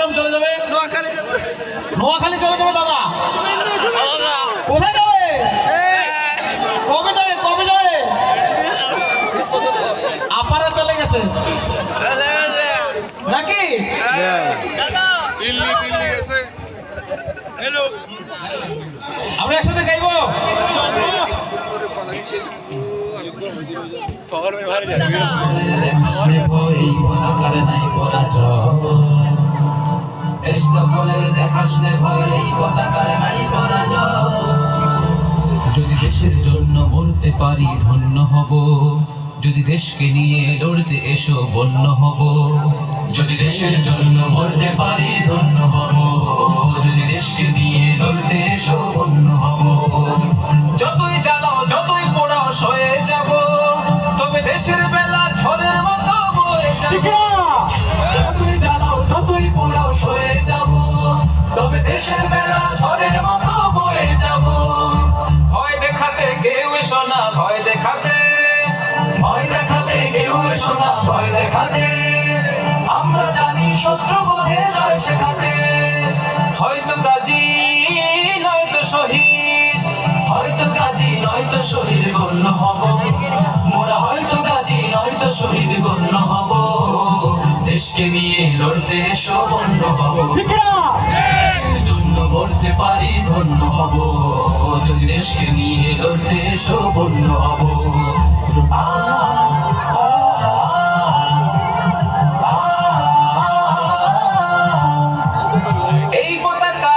চট্টগ্রাম চলে যাবে। নোয়াখালী নোয়াখালী চলে যাবে দাদা। কোথায় যাবে? কবে যাবে? কবে যাবে? আপারা চলে গেছে। নাকি? দিল্লি দিল্লি গেছে। হ্যালো আমরা একসাথে গাইবো? পাওয়ার ভারে দখলের ভয়েই পতাকার নাই পরাজয়? যদি দেশের জন্য মরতে পারি ধন্য হব, যদি দেশকে নিয়ে লড়তে এসো বন্য হব, যদি দেশের জন্য মরতে পারি দেশের বেলা ঝড়ের মতো বয়ে যাব। ভয় দেখাতে কেউ এসো না, ভয় দেখাতে। ভয় দেখাতে কেউ এসো না, ভয় দেখাতে। আমরা জানি শত্রু বোধের জয় শেখাতে। হয়তো গাজী নয়তো শহীদ। হয়তো গাজী নয়তো শহীদ গণ্য হব। মোরা হয়তো গাজী নয়তো শহীদ গণ্য হব। দেশকে নিয়ে লড়তে এসো হব জন্য মরতে পারি ধন্য হব। যদি দেশকে নিয়ে লড়তে এসো হব। এই পতাকা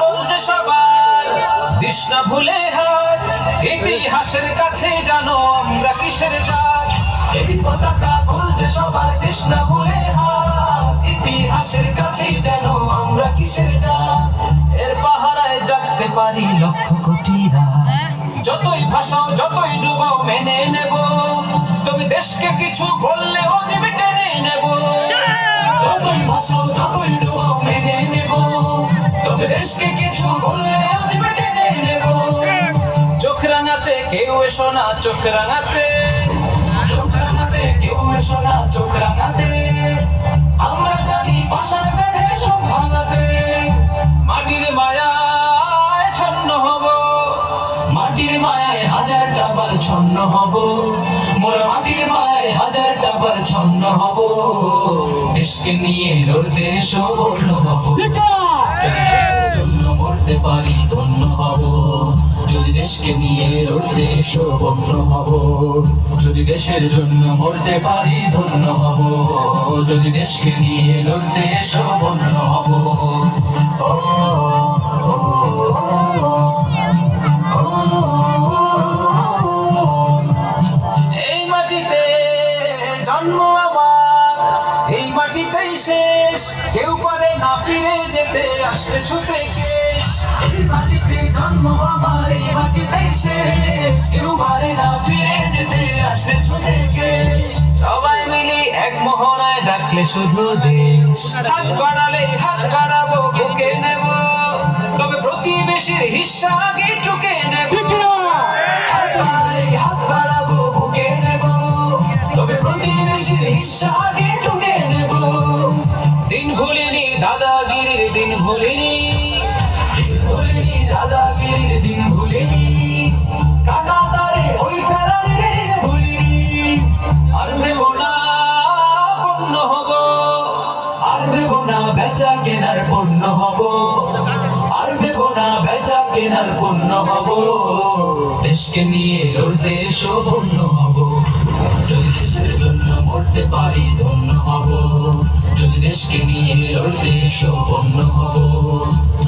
কলজে সবার ভুলে হাত ইতিহাসের কাছে জানো আমরা কিসের জাত এই পতাকা কলজে সবার কৃষ্ণা ভুলে ইতিহাসের কাছে জানো আমরা কিসের জাত? এর পাহারায় জাগতে পারি লক্ষ কোটিরা যতই ভাষাও যতই ডুবাও মেনে নেব। তবে দেশকে কিছু বললে অজীবে টেনে নেব। যতই ভাষাও যতই ডুবাও মেনে নেব। তবে দেশকে কিছু বললে অজীবে টেনে নেব। চোখ রাঙাতে কেউ এসো না চোখ রাঙাতে। চোখ রাঙাতে কেউ এসো না চোখ রাঙাতে। মাটির মায়ায় ছন্ন হব। মাটির মায়ায় হাজার ডাবার ছন্ন হব। মাটির মায়ায় হাজার ডাবার ছন্ন হব। দেশকে নিয়ে লড়তে এসো হব। ধন্য হব। যদি দেশকে নিয়ে লড়তে এসো হব। যদি দেশের জন্য মরতে পারি, ধন্য হব। যদি দেশকে নিয়ে লড়তে বন্য হব। এই মাটিতে জন্ম আমার, এই মাটিতেই শেষ। কেউ পারে না ফিরে যেতে, আসতে ছুতে কেশ এই মাটিতে জন্ম আমার, এই মাটিতেই শেষ। কেউ পারে না ফিরে যেতে, আসতে শুধু দেশ হাত বাড়ালে হাত বাড়াবো বুকে নেব। তবে প্রতিবেশীর হিস্সা আগে টুকে নেব হাত বাড়ালে হাত বাড়াবো বুকে নেব। তবে প্রতিবেশীর হিস্সা আগে টুকে বেচা কেনার পণ্য হব। আর ভেব না বেচা কেনার পণ্য হব। দেশকে নিয়ে লড়তে এসো হব। যদি দেশের জন্য মরতে পারি, ধন্য হব। যদি দেশকে নিয়ে লড়তে পণ্য হব।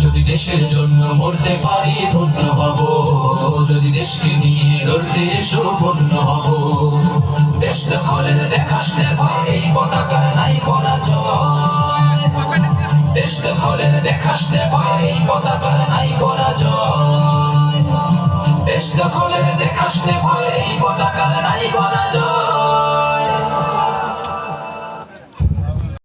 যদি দেশের জন্য মরতে পারি, ধন্য হব। যদি দেশকে নিয়ে লড়তে এসো হব। দেশ দখলের দেখাস পতাকার নাই পরাজয়। দেশ দখলের দেখাস ভয় এই পতাকার নাই পরাজয়।